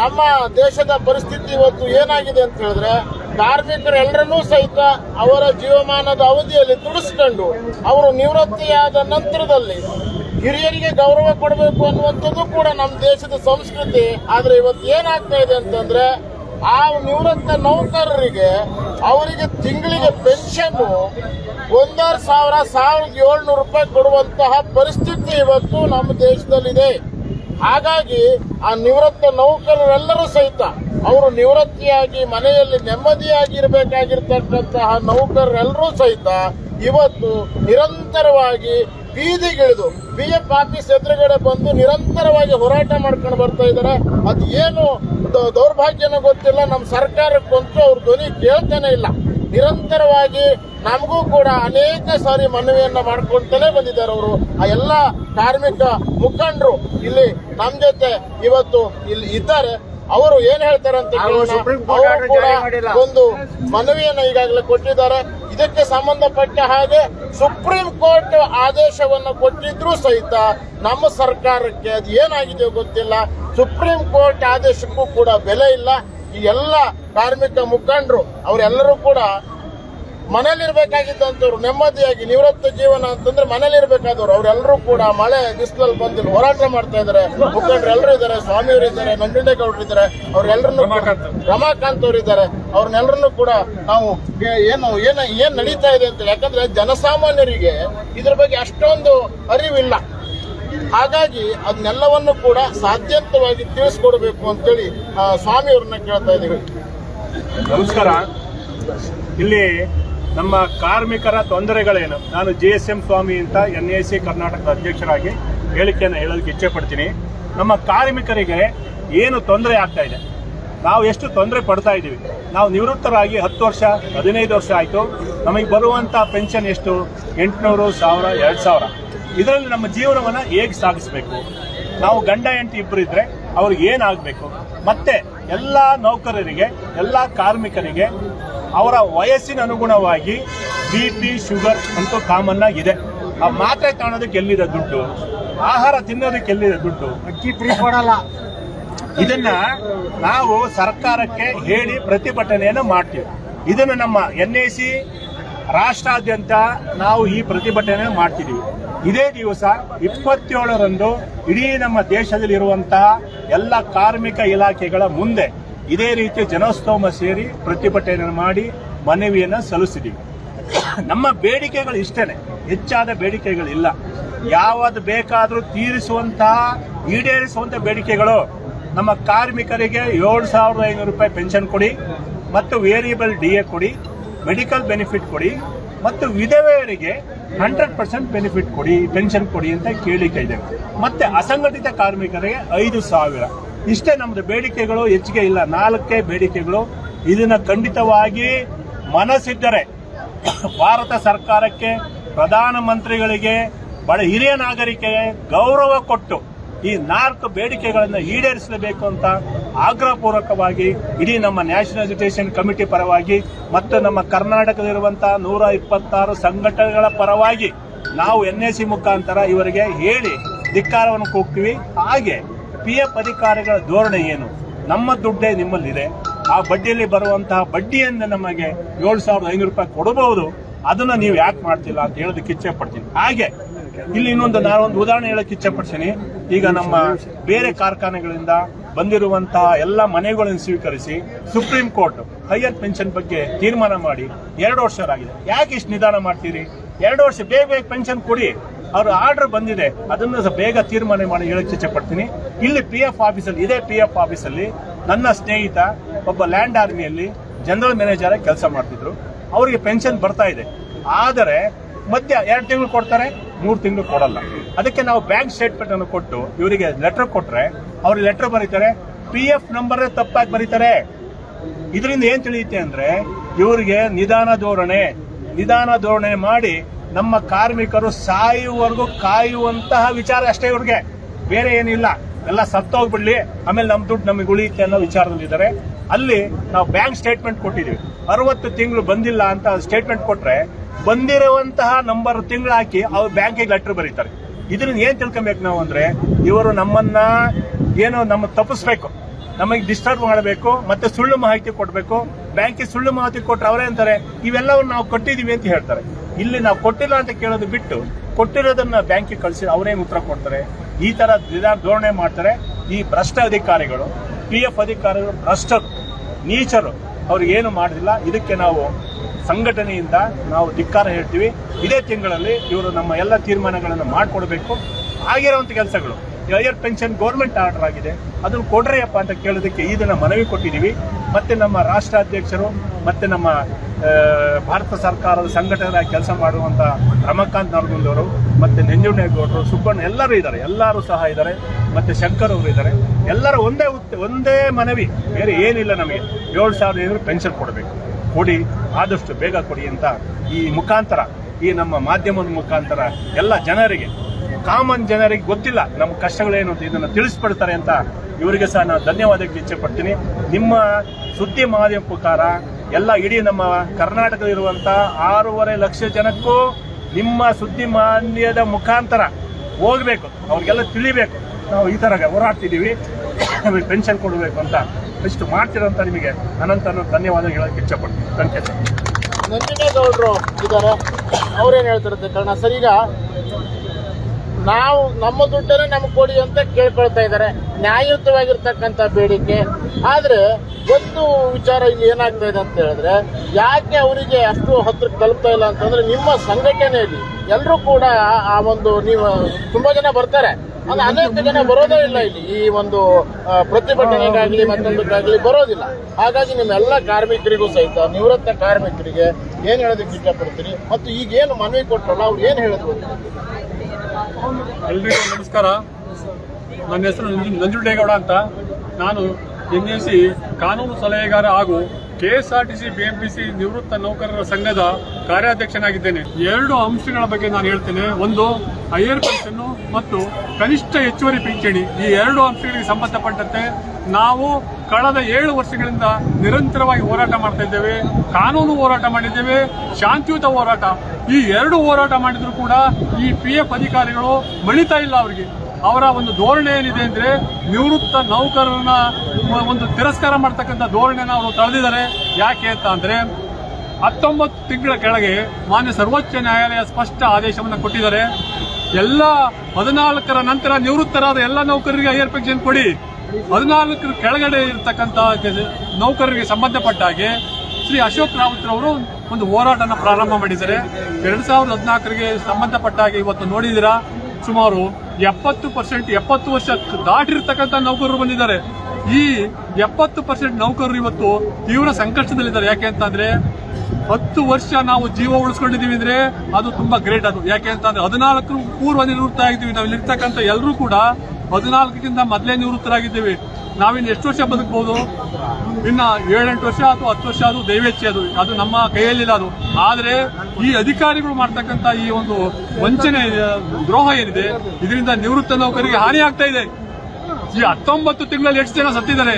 ನಮ್ಮ ದೇಶದ ಪರಿಸ್ಥಿತಿ ಇವತ್ತು ಏನಾಗಿದೆ ಅಂತ ಹೇಳಿದ್ರೆ, ಕಾರ್ಮಿಕರೆಲ್ಲರನ್ನೂ ಸಹಿತ ಅವರ ಜೀವಮಾನದ ಅವಧಿಯಲ್ಲಿ ದುಡಿಸ್ಕೊಂಡು ಅವರು ನಿವೃತ್ತಿಯಾದ ನಂತರದಲ್ಲಿ ಹಿರಿಯರಿಗೆ ಗೌರವ ಕೊಡಬೇಕು ಅನ್ನುವಂಥದ್ದು ಕೂಡ ನಮ್ಮ ದೇಶದ ಸಂಸ್ಕೃತಿ. ಆದ್ರೆ ಇವತ್ತು ಏನಾಗ್ತಾ ಇದೆ ಅಂತಂದ್ರೆ, ಆ ನಿವೃತ್ತ ನೌಕರರಿಗೆ ಅವರಿಗೆ ತಿಂಗಳಿಗೆ ಪೆನ್ಷನ್ ಒಂದೂವರೆ ಸಾವಿರ, ಸಾವಿರದ ಏಳ್ನೂರು ರೂಪಾಯಿ ಕೊಡುವಂತಹ ಪರಿಸ್ಥಿತಿ ಇವತ್ತು ನಮ್ಮ ದೇಶದಲ್ಲಿದೆ. ಹಾಗಾಗಿ ಆ ನಿವೃತ್ತ ನೌಕರರೆಲ್ಲರೂ ಸಹಿತ ಅವರು ನಿವೃತ್ತಿಯಾಗಿ ಮನೆಯಲ್ಲಿ ನೆಮ್ಮದಿಯಾಗಿ ಇರಬೇಕಾಗಿರ್ತಕ್ಕಂತಹ ನೌಕರರೆಲ್ಲರೂ ಸಹಿತ ಇವತ್ತು ನಿರಂತರವಾಗಿ ಬೀದಿಗಿಳಿದು ಬಿ ಎಫ್ ಆಫೀಸ್ ಎದುರುಗಡೆ ಬಂದು ನಿರಂತರವಾಗಿ ಹೋರಾಟ ಮಾಡ್ಕೊಂಡು ಬರ್ತಾ ಇದ್ದಾರೆ. ಅದು ಏನು ದೌರ್ಭಾಗ್ಯನೂ ಗೊತ್ತಿಲ್ಲ. ನಮ್ಮ ಸರ್ಕಾರಕ್ಕಂತೂ ಅವ್ರ ಧ್ವನಿ ಕೇಳ್ತಾನೆ ಇಲ್ಲ. ನಿರಂತರವಾಗಿ ನಮಗೂ ಕೂಡ ಅನೇಕ ಸಾರಿ ಮನವಿಯನ್ನ ಮಾಡ್ಕೊಂತಾನೆ ಬಂದಿದ್ದಾರೆ ಅವರು. ಆ ಎಲ್ಲ ಕಾರ್ಮಿಕ ಮುಖಂಡರು ಇಲ್ಲಿ ನಮ್ ಜೊತೆ ಇವತ್ತು ಇಲ್ಲಿ ಇದ್ದಾರೆ. ಅವರು ಏನ್ ಹೇಳ್ತಾರೆ ಅಂತ ಒಂದು ಮನವಿಯನ್ನ ಈಗಾಗಲೇ ಕೊಟ್ಟಿದ್ದಾರೆ. ಇದಕ್ಕೆ ಸಂಬಂಧಪಟ್ಟ ಹಾಗೆ ಸುಪ್ರೀಂ ಕೋರ್ಟ್ ಆದೇಶವನ್ನು ಕೊಟ್ಟಿದ್ರು ಸಹಿತ ನಮ್ಮ ಸರ್ಕಾರಕ್ಕೆ ಅದು ಏನಾಗಿದೆಯೋ ಗೊತ್ತಿಲ್ಲ. ಸುಪ್ರೀಂ ಕೋರ್ಟ್ ಆದೇಶಕ್ಕೂ ಕೂಡ ಬೆಲೆ ಇಲ್ಲ. ಈ ಎಲ್ಲ ಕಾರ್ಮಿಕ ಮುಖಂಡರು ಅವರೆಲ್ಲರೂ ಕೂಡ ಮನೇಲಿರ್ಬೇಕಾಗಿದ್ದಂಥವ್ರು ನೆಮ್ಮದಿಯಾಗಿ ನಿವೃತ್ತ ಜೀವನ ಅಂತಂದ್ರೆ ಮನೇಲಿರ್ಬೇಕಾದವ್ರು ಅವರೆಲ್ಲರೂ ಕೂಡ ಮಳೆ ಬಿಸಿಲಲ್ಲಿ ಬಂದಿಲ್ಲ ಹೋರಾಟ ಮಾಡ್ತಾ ಇದ್ದಾರೆ. ಮುಖಂಡರು ಎಲ್ಲರೂ ಇದ್ದಾರೆ ಸ್ವಾಮಿಯವರು ಇದ್ದಾರೆ ನಂಜುಂಡೇಗೌಡರು ಇದ್ದಾರೆ ಅವ್ರೆಲ್ಲರನ್ನು ರಮಾಕಾಂತ್. ಅವರು ಇದ್ದಾರೆ. ಅವ್ರನ್ನೆಲ್ಲರನ್ನು ಕೂಡ ನಾವು ಏನು ಏನ ಏನ್ ನಡೀತಾ ಇದೆ ಅಂತ ಯಾಕಂದ್ರೆ ಜನಸಾಮಾನ್ಯರಿಗೆ ಇದ್ರ ಬಗ್ಗೆ ಅಷ್ಟೊಂದು ಅರಿವಿಲ್ಲ. ಹಾಗಾಗಿ ಅದನ್ನೆಲ್ಲವನ್ನು ಕೂಡ ಸಾಧ್ಯಂತವಾಗಿ ತಿಳಿಸ್ಕೊಡ್ಬೇಕು ಅಂತೇಳಿ ಸ್ವಾಮಿಯವ್ರನ್ನ ಕೇಳ್ತಾ ಇದ್ದೀವಿ. ನಮಸ್ಕಾರ. ಇಲ್ಲಿ ನಮ್ಮ ಕಾರ್ಮಿಕರ ತೊಂದರೆಗಳೇನು? ನಾನು ಜೆ ಎಸ್ ಎಂ ಸ್ವಾಮಿ ಅಂತ ಎನ್ ಎ ಸಿ ಕರ್ನಾಟಕದ ಅಧ್ಯಕ್ಷರಾಗಿ ಹೇಳಿಕೆಯನ್ನು ಹೇಳೋದಕ್ಕೆ ಇಚ್ಛೆ ಪಡ್ತೀನಿ. ನಮ್ಮ ಕಾರ್ಮಿಕರಿಗೆ ಏನು ತೊಂದರೆ ಆಗ್ತಾ ಇದೆ? ನಾವು ಎಷ್ಟು ತೊಂದರೆ ಪಡ್ತಾ ಇದ್ದೀವಿ? ನಾವು ನಿವೃತ್ತರಾಗಿ ಹತ್ತು ವರ್ಷ, ಹದಿನೈದು ವರ್ಷ ಆಯಿತು. ನಮಗೆ ಬರುವಂಥ ಪೆನ್ಷನ್ ಎಷ್ಟು? ಎಂಟುನೂರು, ಸಾವಿರ, ಎರಡು ಸಾವಿರ. ಇದರಲ್ಲಿ ನಮ್ಮ ಜೀವನವನ್ನು ಹೇಗೆ ಸಾಗಿಸ್ಬೇಕು? ನಾವು ಗಂಡ ಹೆಂಡತಿ ಇಬ್ಬರು ಇದ್ರೆ ಅವ್ರಿಗೆ ಏನಾಗಬೇಕು? ಮತ್ತೆ ಎಲ್ಲ ನೌಕರರಿಗೆ ಎಲ್ಲ ಕಾರ್ಮಿಕರಿಗೆ ಅವರ ವಯಸ್ಸಿನ ಅನುಗುಣವಾಗಿ ಬಿ ಪಿ ಶುಗರ್ ಅಂತೂ ಕಾಮನ್ ಆಗಿದೆ ಆ ಮಾತ್ರೆ ಕಾಣೋದಕ್ಕೆ ಎಲ್ಲಿದೆ ದುಡ್ಡು? ಆಹಾರ ತಿನ್ನೋದಕ್ಕೆ ಎಲ್ಲಿದೆ ದುಡ್ಡು? ಅಕ್ಕಿ ಫ್ರೀ ಕೊಡಲ್ಲ. ಇದನ್ನ ನಾವು ಸರ್ಕಾರಕ್ಕೆ ಹೇಳಿ ಪ್ರತಿಭಟನೆಯನ್ನು ಮಾಡ್ತೀವಿ. ಇದನ್ನು ನಮ್ಮ ಎನ್ ಎ ಸಿ ರಾಷ್ಟ್ರಾದ್ಯಂತ ನಾವು ಈ ಪ್ರತಿಭಟನೆ ಮಾಡ್ತಿದ್ದೀವಿ ಇದೇ ದಿವಸ ಇಪ್ಪತ್ತೇಳರಂದು ಇಡೀ ನಮ್ಮ ದೇಶದಲ್ಲಿರುವಂತಹ ಎಲ್ಲ ಕಾರ್ಮಿಕ ಇಲಾಖೆಗಳ ಮುಂದೆ ಇದೇ ರೀತಿ ಜನಸ್ತೋಮ ಸೇರಿ ಪ್ರತಿಭಟನೆ ಮಾಡಿ ಮನವಿಯನ್ನು ಸಲ್ಲಿಸಿದ್ದೀವಿ ನಮ್ಮ ಬೇಡಿಕೆಗಳು ಇಷ್ಟೇ ಹೆಚ್ಚಾದ ಬೇಡಿಕೆಗಳಿಲ್ಲ. ಯಾವುದು ಬೇಕಾದರೂ ತೀರಿಸುವಂತಹ ಈಡೇರಿಸುವಂತ ಬೇಡಿಕೆಗಳು ನಮ್ಮ ಕಾರ್ಮಿಕರಿಗೆ ಏಳು ಸಾವಿರದ ಐನೂರು ರೂಪಾಯಿ ಪೆನ್ಷನ್ ಕೊಡಿ ಮತ್ತು ವೇರಿಯಬಲ್ ಡಿ ಎ ಕೊಡಿ. ಮೆಡಿಕಲ್ ಬೆನಿಫಿಟ್ ಕೊಡಿ ಮತ್ತು ವಿಧವೆಯರಿಗೆ ಹಂಡ್ರೆಡ್ ಪರ್ಸೆಂಟ್ ಬೆನಿಫಿಟ್ ಕೊಡಿ, ಪೆನ್ಷನ್ ಕೊಡಿ ಅಂತ ಕೇಳಿಕೆ ಇದೆ. ಮತ್ತೆ ಅಸಂಘಟಿತ ಕಾರ್ಮಿಕರಿಗೆ ಐದು ಸಾವಿರ. ಇಷ್ಟೇ ನಮ್ದು ಬೇಡಿಕೆಗಳು, ಹೆಚ್ಚಿಗೆ ಇಲ್ಲ, ನಾಲ್ಕೇ ಬೇಡಿಕೆಗಳು. ಇದನ್ನ ಖಂಡಿತವಾಗಿ ಮನಸ್ಸಿದ್ದರೆ ಭಾರತ ಸರ್ಕಾರಕ್ಕೆ, ಪ್ರಧಾನಮಂತ್ರಿಗಳಿಗೆ, ಬಡ ಹಿರಿಯ ನಾಗರಿಕರಿಗೆ ಗೌರವ ಕೊಟ್ಟು ಈ ನಾಲ್ಕು ಬೇಡಿಕೆಗಳನ್ನು ಈಡೇರಿಸಲೇಬೇಕು ಅಂತ ಆಗ್ರಹಪೂರ್ವಕವಾಗಿ ಇಡೀ ನಮ್ಮ ನ್ಯಾಷನಲ್ ಎಜುಕೇಷನ್ ಕಮಿಟಿ ಪರವಾಗಿ ಮತ್ತು ನಮ್ಮ ಕರ್ನಾಟಕದಲ್ಲಿರುವಂತಹ ನೂರ ಇಪ್ಪತ್ತಾರು ಸಂಘಟನೆಗಳ ಪರವಾಗಿ ನಾವು ಎನ್ ಎ ಸಿ ಮುಖಾಂತರ ಇವರಿಗೆ ಹೇಳಿ ಧಿಕ್ಕಾರವನ್ನು ಕೂಗ್ತೀವಿ. ಹಾಗೆ ಪಿ ಎಫ್ ಅಧಿಕಾರಿಗಳ ಧೋರಣೆ ಏನು? ನಮ್ಮ ದುಡ್ಡೇ ನಿಮ್ಮಲ್ಲಿದೆ. ಆ ಬಡ್ಡಿಯಲ್ಲಿ ಬರುವಂತಹ ಬಡ್ಡಿಯಿಂದ ನಮಗೆ ಏಳು ಸಾವಿರದ ಐನೂರು ರೂಪಾಯಿ ಕೊಡಬಹುದು. ಅದನ್ನ ನೀವು ಯಾಕೆ ಮಾಡ್ತಿಲ್ಲ ಅಂತ ಹೇಳೋದಕ್ಕೆ ಇಚ್ಛೆ ಪಡ್ತೀನಿ. ಹಾಗೆ ಇಲ್ಲಿ ಇನ್ನೊಂದು ನಾನು ಒಂದು ಉದಾಹರಣೆ ಹೇಳಕ್ಕೆ ಇಚ್ಛೆ ಈಗ ನಮ್ಮ ಬೇರೆ ಕಾರ್ಖಾನೆಗಳಿಂದ ಬಂದಿರುವಂತಹ ಎಲ್ಲ ಮನೆಗಳನ್ನು ಸ್ವೀಕರಿಸಿ ಸುಪ್ರೀಂ ಕೋರ್ಟ್ ಹೈಯರ್ ಪೆನ್ಷನ್ ಬಗ್ಗೆ ತೀರ್ಮಾನ ಮಾಡಿ ಎರಡು ವರ್ಷ ಆಗಿದೆ. ಯಾಕೆ ಇಷ್ಟು ನಿಧಾನ ಮಾಡ್ತೀರಿ? ಎರಡು ವರ್ಷ ಬೇಗ ಬೇಗ ಪೆನ್ಷನ್ ಕೊಡಿ. ಅವ್ರ ಆರ್ಡರ್ ಬಂದಿದೆ. ಅದನ್ನು ಬೇಗ ತೀರ್ಮಾನ ಮಾಡಿ ಹೇಳಕ್ಕೆ ಇಚ್ಛೆ ಪಡ್ತೀನಿ ಇಲ್ಲಿ ಪಿ ಎಫ್ ಆಫೀಸಲ್ಲಿ ಇದೇ ಪಿ ಎಫ್ ಆಫೀಸಲ್ಲಿ ನನ್ನ ಸ್ನೇಹಿತ ಒಬ್ಬ ಲ್ಯಾಂಡ್ ಆರ್ಮಿಯಲ್ಲಿ ಜನರಲ್ ಮ್ಯಾನೇಜರ್ ಕೆಲಸ ಮಾಡ್ತಿದ್ರು. ಅವರಿಗೆ ಪೆನ್ಷನ್ ಬರ್ತಾ ಇದೆ. ಆದರೆ ಮಧ್ಯ ಎರಡು ತಿಂಗಳು ಕೊಡ್ತಾರೆ. ಮೂರು ತಿಂಗಳು ಕೊಡಲ್ಲ. ಅದಕ್ಕೆ ನಾವು ಬ್ಯಾಂಕ್ ಸ್ಟೇಟ್ಮೆಂಟ್ ಅನ್ನು ಕೊಟ್ಟು ಇವರಿಗೆ ಲೆಟರ್ ಕೊಟ್ರೆ, ಅವ್ರ ಲೆಟರ್ ಬರೀತಾರೆ ಪಿ ಎಫ್ ನಂಬರ್ ತಪ್ಪಾಗಿ ಬರೀತಾರೆ. ಇದರಿಂದ ಏನ್ ತಿಳಿಯುತ್ತೆ ಅಂದ್ರೆ, ಇವರಿಗೆ ನಿಧಾನ ಧೋರಣೆ ನಿಧಾನ ಧೋರಣೆ ಮಾಡಿ ನಮ್ಮ ಕಾರ್ಮಿಕರು ಸಾಯುವವರೆಗೂ ಕಾಯುವಂತಹ ವಿಚಾರ ಅಷ್ಟೇ ಇವ್ರಿಗೆ. ಬೇರೆ ಏನಿಲ್ಲ. ಎಲ್ಲ ಸತ್ತೋಗ್ಬಿಡ್ಲಿ. ಆಮೇಲೆ ನಮ್ಮ ದುಡ್ಡು ನಮಗೆ ಉಳಿಯುತ್ತೆ ಅನ್ನೋ ವಿಚಾರದಲ್ಲಿದ್ದಾರೆ. ಅಲ್ಲಿ ನಾವು ಬ್ಯಾಂಕ್ ಸ್ಟೇಟ್ಮೆಂಟ್ ಕೊಟ್ಟಿದ್ದೀವಿ. ಅರವತ್ತು ತಿಂಗಳು ಬಂದಿಲ್ಲ ಅಂತ ಸ್ಟೇಟ್ಮೆಂಟ್ ಕೊಟ್ರೆ ಬಂದಿರುವಂತಹ ನಂಬರ್ ತಿಂಗಳು ಹಾಕಿ ಅವ್ರು ಬ್ಯಾಂಕಿಗೆ ಲೆಟರ್ ಬರೀತಾರೆ. ಇದನ್ನ ಏನ್ ತಿಳ್ಕೊಬೇಕು ನಾವು ಅಂದ್ರೆ, ಇವರು ನಮ್ಮನ್ನ ಏನು ನಮ್ಮ ತಪ್ಪಿಸ್ಬೇಕು. ನಮಗೆ ಡಿಸ್ಟರ್ಬ್ ಮಾಡಬೇಕು, ಮತ್ತೆ ಸುಳ್ಳು ಮಾಹಿತಿ ಕೊಡಬೇಕು. ಬ್ಯಾಂಕಿಗೆ ಸುಳ್ಳು ಮಾಹಿತಿ ಕೊಟ್ಟರೆ ಅವರೇ ಅಂತಾರೆ, ಇವೆಲ್ಲವನ್ನು ನಾವು ಕೊಟ್ಟಿದೀವಿ ಅಂತ ಹೇಳ್ತಾರೆ. ಇಲ್ಲಿ ನಾವು ಕೊಟ್ಟಿಲ್ಲ ಅಂತ ಕೇಳೋದು ಬಿಟ್ಟು, ಕೊಟ್ಟಿರೋದನ್ನ ಬ್ಯಾಂಕಿಗೆ ಕಳಿಸಿ, ಅವರೇ ಉತ್ತರ ಕೊಡ್ತಾರೆ. ಈ ತರ ಧೋರಣೆ ಮಾಡ್ತಾರೆ ಈ ಭ್ರಷ್ಟ ಅಧಿಕಾರಿಗಳು ಪಿ ಎಫ್ ಅಧಿಕಾರಿಗಳು ಭ್ರಷ್ಟರು, ನೀಚರು. ಅವ್ರು ಏನು ಮಾಡಲಿಲ್ಲ ಇದಕ್ಕೆ ನಾವು ಸಂಘಟನೆಯಿಂದ ನಾವು ಧಿಕ್ಕಾರ ಹೇಳ್ತೀವಿ. ಇದೇ ತಿಂಗಳಲ್ಲಿ ಇವರು ನಮ್ಮ ಎಲ್ಲ ತೀರ್ಮಾನಗಳನ್ನು ಮಾಡಿಕೊಡ್ಬೇಕು. ಆಗಿರುವಂಥ ಕೆಲಸಗಳು. ಹೈಯರ್ ಪೆನ್ಷನ್ ಗೌರ್ಮೆಂಟ್ ಆರ್ಡರ್ ಆಗಿದೆ. ಅದನ್ನು ಕೊಡ್ರಿಯಪ್ಪ ಅಂತ ಕೇಳೋದಕ್ಕೆ ಇದನ್ನ ಮನವಿ ಕೊಟ್ಟಿದ್ದೀವಿ. ಮತ್ತೆ ನಮ್ಮ ರಾಷ್ಟ್ರಾಧ್ಯಕ್ಷರು, ಮತ್ತೆ ನಮ್ಮ ಭಾರತ ಸರ್ಕಾರದ ಸಂಘಟನೆಯಾಗಿ ಕೆಲಸ ಮಾಡುವಂಥ ರಮಕಾಂತ್ ನರಗುಂದವರು ಮತ್ತು ನಂಜುಂಡೇಗೌಡರು, ಸುಬ್ಬಣ್ಣ ಎಲ್ಲರೂ ಇದ್ದಾರೆ. ಎಲ್ಲರೂ ಸಹ ಇದ್ದಾರೆ. ಮತ್ತು ಶಂಕರ್ ಅವರು ಇದ್ದಾರೆ. ಎಲ್ಲರೂ ಒಂದೇ ಒಂದೇ ಮನವಿ. ಬೇರೆ ಏನಿಲ್ಲ ನಮಗೆ. ಏಳು ಸಾವಿರ ಏನಾದರೂ ಪೆನ್ಷನ್ ಕೊಡಬೇಕು. ಕೊಡಿ, ಆದಷ್ಟು ಬೇಗ ಕೊಡಿ ಅಂತ ಈ ಮುಖಾಂತರ, ಈ ನಮ್ಮ ಮಾಧ್ಯಮದ ಮುಖಾಂತರ ಎಲ್ಲ ಜನರಿಗೆ ಕಾಮನ್ ಜನರಿಗೆ ಗೊತ್ತಿಲ್ಲ ನಮ್ಮ ಕಷ್ಟಗಳೇನು ಅಂತ ಇದನ್ನು ತಿಳಿಸ್ಪಡ್ತಾರೆ ಅಂತ ಇವರಿಗೆ ಸಹ ನಾನು ಧನ್ಯವಾದಕ್ಕೆ ಇಚ್ಛೆ ಪಡ್ತೀನಿ. ನಿಮ್ಮ ಸುದ್ದಿ ಮಾಧ್ಯಮ ಪ್ರಕಾರ ಎಲ್ಲ ಇಡೀ ನಮ್ಮ ಕರ್ನಾಟಕದಲ್ಲಿರುವಂಥ ಆರೂವರೆ ಲಕ್ಷ ಜನಕ್ಕೂ ನಿಮ್ಮ ಸುದ್ದಿ ಮಾಧ್ಯಮದ ಮುಖಾಂತರ ಹೋಗ್ಬೇಕು, ಅವ್ರಿಗೆಲ್ಲ ತಿಳಿಬೇಕು. ನಾವು ಈ ಥರ ಹೋರಾಡ್ತಿದ್ದೀವಿ. ನಮಗೆ ಪೆನ್ಷನ್ ಕೊಡಬೇಕು ಅಂತ ಫಸ್ಟ್ ಮಾಡ್ತೀರಂತ ನಿಮಗೆ ಅನಂತ ಧನ್ಯವಾದ ಹೇಳಕ್ಕೆ ಇಚ್ಛಪಡ್ತೀನಿ. ಥ್ಯಾಂಕ್ ಯು ನಂಜುಂಡೇಗೌಡರು ಇದ್ದಾರೆ. ಅವ್ರೇನು ಹೇಳ್ತಿರುತ್ತೆ ಕಾರಣ ಸರ್, ಈಗ ನಾವು ನಮ್ಮ ದುಡ್ಡನ್ನೇ ನಮ್ಗೆ ಕೊಡಿ ಅಂತ ಕೇಳ್ಕೊಳ್ತಾ ಇದ್ದಾರೆ. ನ್ಯಾಯಯುತವಾಗಿರ್ತಕ್ಕಂಥ ಬೇಡಿಕೆ. ಆದರೆ ಒಂದು ವಿಚಾರ ಇಲ್ಲಿ ಏನಾಗ್ತಾ ಇದೆ ಅಂತ ಹೇಳಿದ್ರೆ, ಯಾಕೆ ಅವರಿಗೆ ಅಷ್ಟು ಹತ್ರಕ್ಕೆ ತಲುಪ್ತಾ ಇಲ್ಲ ಅಂತಂದ್ರೆ ನಿಮ್ಮ ಸಂಘಟನೆಯಲ್ಲಿ ಎಲ್ಲರೂ ಕೂಡ ಆ ಒಂದು ನೀವು ತುಂಬಾ ಜನ ಬರ್ತಾರೆ. ಅನೇಕ ಜನ ಬರೋದೇ ಇಲ್ಲ ಇಲ್ಲಿ. ಈ ಒಂದು ಪ್ರತಿಭಟನೆಗಾಗಲಿ ಮತ್ತೊಂದಕ್ಕಾಗ್ಲಿ ಬರೋದಿಲ್ಲ. ಹಾಗಾಗಿ ನಿಮ್ಮೆಲ್ಲ ಕಾರ್ಮಿಕರಿಗೂ ಸಹಿತ ನಿವೃತ್ತ ಕಾರ್ಮಿಕರಿಗೆ ಏನ್ ಹೇಳೋದಕ್ಕೆ ಇಷ್ಟಪಡ್ತೀರಿ? ಮತ್ತು ಈಗ ಏನು ಮನವಿ ಕೊಟ್ಟರಲ್ಲ ಅವ್ರು ಏನ್ ಹೇಳಿದ್ರು ಎಲ್ರಿಗೂ ನಮಸ್ಕಾರ. ನನ್ನ ಹೆಸರು ನಂಜುಡೇಗೌಡ ನಂಜುಂಡೇಗೌಡ ಅಂತ. ನಾನು ಎನ್ ಎ ಸಿ ಕಾನೂನು ಸಲಹೆಗಾರ ಹಾಗೂ K S R T C BMTC ನಿವೃತ್ತ ನೌಕರರ ಸಂಘದ ಕಾರ್ಯಾಧ್ಯಕ್ಷನಾಗಿದ್ದೇನೆ. ಎರಡು ಅಂಶಗಳ ಬಗ್ಗೆ ನಾನು ಹೇಳ್ತೇನೆ. ಒಂದು ಹೈಯರ್ ಪೆನ್ಷನ್ ಮತ್ತು ಕನಿಷ್ಠ ಹೆಚ್ಚುವರಿ ಪಿಂಚಣಿ. ಈ ಎರಡು ಅಂಶಗಳಿಗೆ ಸಂಬಂಧಪಟ್ಟಂತೆ ನಾವು ಕಳೆದ ಏಳು ವರ್ಷಗಳಿಂದ ನಿರಂತರವಾಗಿ ಹೋರಾಟ ಮಾಡ್ತಾ ಇದ್ದೇವೆ. ಕಾನೂನು ಹೋರಾಟ ಮಾಡಿದ್ದೇವೆ. ಶಾಂತಿಯುತ ಹೋರಾಟ. ಈ ಎರಡು ಹೋರಾಟ ಮಾಡಿದ್ರು ಕೂಡ ಈ ಪಿ ಎಫ್ ಅಧಿಕಾರಿಗಳು ಮಣಿತಾ ಇಲ್ಲ ಅವರಿಗೆ. ಅವರ ಒಂದು ಧೋರಣೆ ಏನಿದೆ ಅಂದ್ರೆ ನಿವೃತ್ತ ನೌಕರರನ್ನ ಒಂದು ತಿರಸ್ಕಾರ ಮಾಡ್ತಕ್ಕಂಥ ಧೋರಣೆನ ಅವರು ತಳೆದಿದ್ದಾರೆ. ಯಾಕೆ ಅಂತ ಅಂದ್ರೆ ಹತ್ತೊಂಬತ್ತು ತಿಂಗಳ ಕೆಳಗೆ ಮಾನ್ಯ ಸರ್ವೋಚ್ಚ ನ್ಯಾಯಾಲಯ ಸ್ಪಷ್ಟ ಆದೇಶವನ್ನು ಕೊಟ್ಟಿದ್ದಾರೆ. ಎಲ್ಲ ಹದಿನಾಲ್ಕರ ನಂತರ ನಿವೃತ್ತರಾದ ಎಲ್ಲ ನೌಕರರಿಗೆ ಹೈಯರ್ ಪೆನ್ಷನ್ ಕೊಡಿ. ಹದಿನಾಲ್ಕರ ಕೆಳಗಡೆ ಇರತಕ್ಕಂತ ನೌಕರರಿಗೆ ಸಂಬಂಧಪಟ್ಟ ಹಾಗೆ ಶ್ರೀ ಅಶೋಕ್ ರಾವತ್ ಅವರು ಒಂದು ಹೋರಾಟನ ಪ್ರಾರಂಭ ಮಾಡಿದ್ದಾರೆ. ಎರಡ್ ಸಾವಿರದ ಹದಿನಾಲ್ಕರಿಗೆ ಸಂಬಂಧಪಟ್ಟ ಹಾಗೆ ಇವತ್ತು ನೋಡಿದಿರಾ ಸುಮಾರು ಎಪ್ಪತ್ತು ಪರ್ಸೆಂಟ್, ಎಪ್ಪತ್ತು ವರ್ಷ ದಾಟಿರ್ತಕ್ಕಂಥ ನೌಕರರು ಬಂದಿದ್ದಾರೆ. ಈ ಎಪ್ಪತ್ತು ಪರ್ಸೆಂಟ್ ನೌಕರರು ಇವತ್ತು ತೀವ್ರ ಸಂಕಷ್ಟದಲ್ಲಿದ್ದಾರೆ. ಯಾಕೆ ಅಂತಂದ್ರೆ ಹತ್ತು ವರ್ಷ ನಾವು ಜೀವ ಉಳಿಸ್ಕೊಂಡಿದ್ದೀವಿ ಅಂದ್ರೆ ಅದು ತುಂಬಾ ಗ್ರೇಟ್ ಅದು. ಯಾಕೆ ಅಂತಂದ್ರೆ ಹದಿನಾಲ್ಕು ಪೂರ್ವ ನಿವೃತ್ತ ಆಗಿದ್ದೀವಿ ನಾವು ಇಲ್ಲಿರ್ತಕ್ಕಂಥ ಎಲ್ಲರೂ ಕೂಡ ಹದಿನಾಲ್ಕಕ್ಕಿಂತ ಮೊದಲೇ ನಿವೃತ್ತರಾಗಿದ್ದೀವಿ. ನಾವಿನ್ನು ಎಷ್ಟು ವರ್ಷ ಬದುಕಬಹುದು ಇನ್ನ ಏಳೆಂಟು ವರ್ಷ ಅಥವಾ ಹತ್ತು ವರ್ಷ ಅದು ದೈವೇಚ್ಛೆ ಅದು. ಅದು ನಮ್ಮ ಕೈಯಲ್ಲಿಲ್ಲ ಅದು. ಆದ್ರೆ ಈ ಅಧಿಕಾರಿಗಳು ಮಾಡ್ತಕ್ಕಂತ ಈ ಒಂದು ವಂಚನೆ, ದ್ರೋಹ ಏನಿದೆ, ಇದರಿಂದ ನಿವೃತ್ತ ನೌಕರಿಗೆ ಹಾನಿ ಆಗ್ತಾ ಇದೆ. ಈ ಹತ್ತೊಂಬತ್ತು ತಿಂಗಳಲ್ಲಿ ಎಷ್ಟು ಜನ ಸತ್ತಿದ್ದಾರೆ?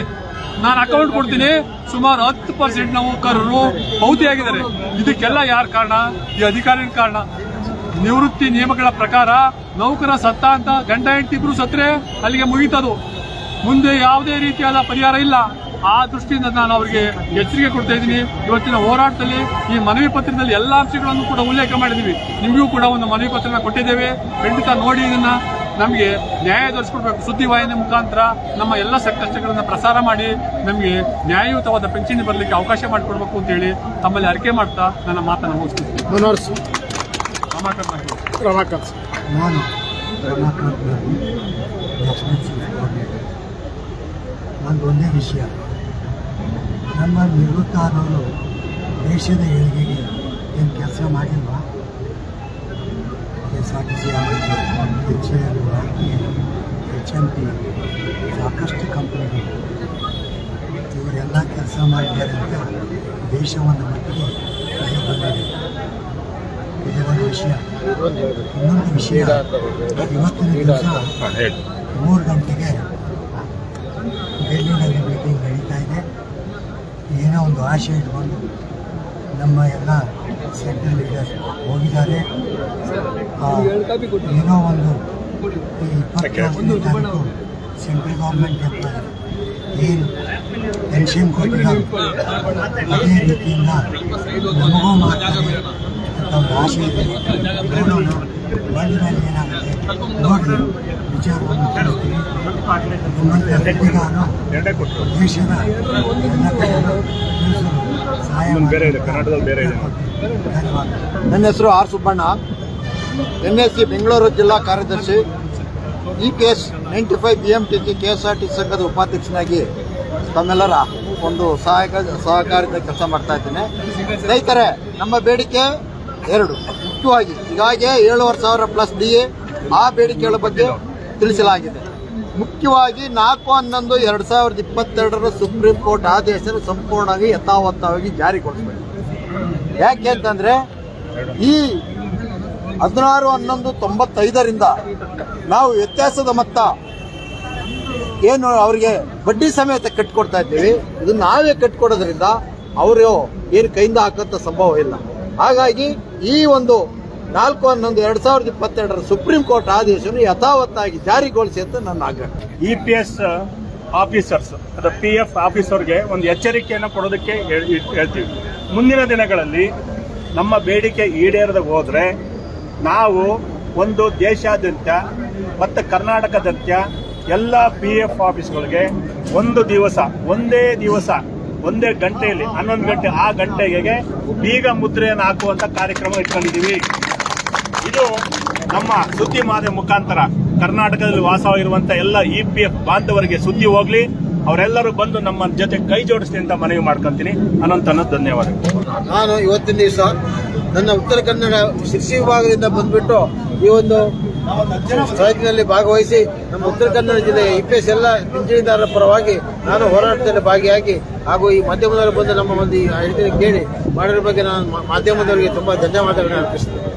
ನಾನು ಅಕೌಂಟ್ ಕೊಡ್ತೀನಿ. ಸುಮಾರು ಹತ್ತು ಪರ್ಸೆಂಟ್ ನೌಕರರು ಭೌತಿಯಾಗಿದ್ದಾರೆ ಇದಕ್ಕೆಲ್ಲ ಯಾರ ಕಾರಣ? ಈ ಅಧಿಕಾರಿಗಳ ಕಾರಣ. ನಿವೃತ್ತಿ ನಿಯಮಗಳ ಪ್ರಕಾರ ನೌಕರ ಸತ್ತ ಅಂತ ಗಂಡ ಹೆಂಡತಿ ಇಬ್ರು ಸತ್ರೆ ಅಲ್ಲಿಗೆ ಮುಗೀತದು. ಮುಂದೆ ಯಾವುದೇ ರೀತಿಯಾದ ಪರಿಹಾರ ಇಲ್ಲ. ಆ ದೃಷ್ಟಿಯಿಂದ ನಾನು ಅವರಿಗೆ ಎಚ್ಚರಿಕೆ ಕೊಡ್ತಾ ಇದ್ದೀನಿ. ಇವತ್ತಿನ ಹೋರಾಟದಲ್ಲಿ ಈ ಮನವಿ ಪತ್ರದಲ್ಲಿ ಎಲ್ಲ ಅಂಶಗಳನ್ನು ಕೂಡ ಉಲ್ಲೇಖ ಮಾಡಿದ್ದೀವಿ. ನಿಮಗೂ ಕೂಡ ಒಂದು ಮನವಿ ಪತ್ರನ ಕೊಟ್ಟಿದ್ದೇವೆ. ಖಂಡಿತ ನೋಡಿ ಇದನ್ನು ನಮಗೆ ನ್ಯಾಯ ದೊರಕಿಸ್ಕೊಡ್ಬೇಕು ಸುದ್ದಿವಾಹಿನಿ ಮುಖಾಂತರ ನಮ್ಮ ಎಲ್ಲ ಸಂಕಷ್ಟಗಳನ್ನು ಪ್ರಸಾರ ಮಾಡಿ ನಮಗೆ ನ್ಯಾಯಯುತವಾದ ಪಿಂಚಣಿ ಬರಲಿಕ್ಕೆ ಅವಕಾಶ ಮಾಡಿಕೊಡ್ಬೇಕು ಅಂತೇಳಿ ತಮ್ಮಲ್ಲಿ ಅರಿಕೆ ಮಾಡ್ತಾ ನನ್ನ ಮಾತನ್ನು ಮುಗಿಸ್ತೀನಿ. ರಮಾಕಾಂತ್ ನಾನು ರಮಾಕಾಂತ್ ನಾನು ನ್ಯಾಷನಲ್ ಚೀಫ್ ಕೋಆರ್ಡಿನೇಟರ್ ನಂದು ಒಂದೇ ವಿಷಯ. ನಮ್ಮ ನಿವೃತ್ತ ಆದವರು ದೇಶದ ಏಳಿಗೆಗೆ ಏನು ಕೆಲಸ ಮಾಡಿಲ್ವಾ? K S R T C ಆಗಲಿ H A L R T L H M P ಸಾಕಷ್ಟು ಕಂಪ್ನಿಗಳು. ಇವರೆಲ್ಲ ಕೆಲಸ ಮಾಡಿದ್ದಾರೆ ಅಂತ ದೇಶವನ್ನು ಒಂದು ಮಟ್ಟಿಗೆ ಕೈ ಬಂದಿದೆ. ಒಂದು ವಿಷಯ ಇನ್ನೊಂದು ವಿಷಯ ಇವತ್ತಿನ ದಿವಸ ಮೂರು ಗಂಟೆಗೆ ಡೆಲ್ಲಿನಲ್ಲಿ ಮೀಟಿಂಗ್ ನಡೀತಾ ಇದೆ ಏನೋ ಒಂದು ಆಶೆ ಇಟ್ಕೊಂಡು ನಮ್ಮ ಎಲ್ಲ ಸೆಂಟ್ರಲ್ ಲೀಡರ್ಸ್ ಹೋಗಿದ್ದಾರೆ ಏನೋ ಒಂದು ಈ ತಾರೀಕು ಸೆಂಟ್ರಲ್ ಗೌರ್ಮೆಂಟ್ ಏನು ಪೆನ್ಷನ್ ಕೊಟ್ಟಿದ್ದಾರೆ ಅದೇ ರೀತಿಯಿಂದ ನಮಗೂ ಅಂತ ಒಂದು ಆಸೆ ಇದೆ ನೋಡೋಣ ಬಂದ್ಮೇಲೆ ಏನಾಗುತ್ತೆ ನೋಡಿ ವಿಚಾರವನ್ನು ಎರಡೇ ಕೊಟ್ಟರು ದೇಶದ ಬೇರೆ ಇದೆ, ಕರ್ನಾಟಕದಲ್ಲಿ ಬೇರೆ ಇದೆ. ಧನ್ಯವಾದ. ನನ್ನ ಹೆಸರು R Subbanna. N S C Bengaluru ಜಿಲ್ಲಾ ಕಾರ್ಯದರ್ಶಿ. E P S ninety five B M T C K S R T ಸಂಘದ ಉಪಾಧ್ಯಕ್ಷನಾಗಿ ತಮ್ಮೆಲ್ಲರ ಒಂದು ಸಹಾಯಕ ಸಹಕಾರದ ಕೆಲಸ ಮಾಡ್ತಾ ಇದ್ದೇನೆ. ರೈತರೇ ನಮ್ಮ ಬೇಡಿಕೆ ಎರಡು. ಮುಖ್ಯವಾಗಿ ಈಗಾಗಲೇ ಏಳುವರೆ ಸಾವಿರ ಪ್ಲಸ್ ಡಿ ಎ ಆ ಬೇಡಿಕೆಗಳ ಬಗ್ಗೆ ತಿಳಿಸಲಾಗಿದೆ. ಮುಖ್ಯವಾಗಿ ನಾಲ್ಕು ಹನ್ನೊಂದು ಎರಡು ಸಾವಿರದ ಇಪ್ಪತ್ತೆರಡರ ಸುಪ್ರೀಂ ಕೋರ್ಟ್ ಆದೇಶ ಸಂಪೂರ್ಣವಾಗಿ ಯಥಾವತ್ತಾಗಿ ಜಾರಿಗೊಳಿಸಬೇಕು. ಯಾಕೆ ಅಂತಂದ್ರೆ ಈ ಹದಿನಾರು ಹನ್ನೊಂದು ತೊಂಬತ್ತೈದರಿಂದ ನಾವು ವ್ಯತ್ಯಾಸದ ಮೊತ್ತ ಏನು ಅವರಿಗೆ ಬಡ್ಡಿ ಸಮೇತ ಕಟ್ಕೊಡ್ತಾ ಇದ್ದೀವಿ. ಇದು ನಾವೇ ಕಟ್ಕೊಡೋದ್ರಿಂದ ಅವರು ಏನು ಕೈಯಿಂದ ಹಾಕಂತ ಸಂಭವ ಇಲ್ಲ. ಹಾಗಾಗಿ ಈ ಒಂದು ನಾಲ್ಕು ಹನ್ನೊಂದು ಎರಡ್ ಸಾವಿರದ ಇಪ್ಪತ್ತೆರಡರ ಸುಪ್ರೀಂ ಕೋರ್ಟ್ ಆದೇಶವನ್ನು ಯಥಾವತ್ತಾಗಿ ಜಾರಿಗೊಳಿಸಿ ಅಂತ ನನ್ನ ಆಗ್ರಹ. ಇ ಪಿ ಎಸ್ ಆಫೀಸರ್ಸ್ ಅಥವಾ ಪಿ ಎಫ್ ಆಫೀಸರ್ಗೆ ಒಂದು ಎಚ್ಚರಿಕೆಯನ್ನು ಕೊಡೋದಕ್ಕೆ ಹೇಳ್- ಹೇಳ್ತೀವಿ. ಮುಂದಿನ ದಿನಗಳಲ್ಲಿ ನಮ್ಮ ಬೇಡಿಕೆ ಈಡೇರದ ಹೋದ್ರೆ ನಾವು ಒಂದು ದೇಶಾದ್ಯಂತ ಮತ್ತು ಕರ್ನಾಟಕದಂತ್ಯ ಎಲ್ಲ ಪಿ ಎಫ್ ಆಫೀಸ್ಗಳಿಗೆ ಒಂದು ದಿವಸ, ಒಂದೇ ದಿವಸ ಒಂದೇ ಗಂಟೆಯಲ್ಲಿ, ಹನ್ನೊಂದು ಗಂಟೆ ಆ ಗಂಟೆಗೆ ಬೀಗ ಮುದ್ರೆಯನ್ನು ಹಾಕುವಂತ ಕಾರ್ಯಕ್ರಮ ಇಟ್ಕೊಂಡಿದ್ದೀವಿ. ಇದು ನಮ್ಮ ಸುದ್ದಿ ಮಾದೆ ಮುಖಾಂತರ ಕರ್ನಾಟಕದಲ್ಲಿ ವಾಸವಾಗಿರುವಂತ ಎಲ್ಲ ಇ ಪಿ ಎಫ್ ಬಾಂಧವರಿಗೆ ಸುದ್ದಿ ಹೋಗ್ಲಿ. ಅವರೆಲ್ಲರೂ ಬಂದು ನಮ್ಮ ಜೊತೆ ಕೈ ಜೋಡಿಸ್ಲಿ ಅಂತ ಮನವಿ ಮಾಡ್ಕೊಂತೀನಿ. ಅನಂತ ಧನ್ಯವಾದ ನಾನು ಇವತ್ತಿನ ದಿವಸ ನನ್ನ ಉತ್ತರ ಕನ್ನಡ ಶಿಕ್ಷಿ ವಿಭಾಗದಿಂದ ಬಂದ್ಬಿಟ್ಟು ಈ ಒಂದು ಸ್ಟ್ರೈಕ್ನಲ್ಲಿ ಭಾಗವಹಿಸಿ ನಮ್ಮ ಉತ್ತರ ಕನ್ನಡ ಜಿಲ್ಲೆಯ ಇಪಿಎಸ್ ಎಲ್ಲ ಪಿಂಚಣಿದಾರರ ಪರವಾಗಿ ನಾನು ಹೋರಾಟದಲ್ಲಿ ಭಾಗಿಯಾಗಿ ಹಾಗೂ ಈ ಮಾಧ್ಯಮದವರು ಬಂದು ನಮ್ಮ ಒಂದು ಈ ಕೇಳಿ, ಮಾಡಿರೋ ಬಗ್ಗೆ ನಾನು ಮಾಧ್ಯಮದವರಿಗೆ ತುಂಬ ಧನ್ಯವಾದಗಳನ್ನು ಅರ್ಪಿಸ್ತೇನೆ.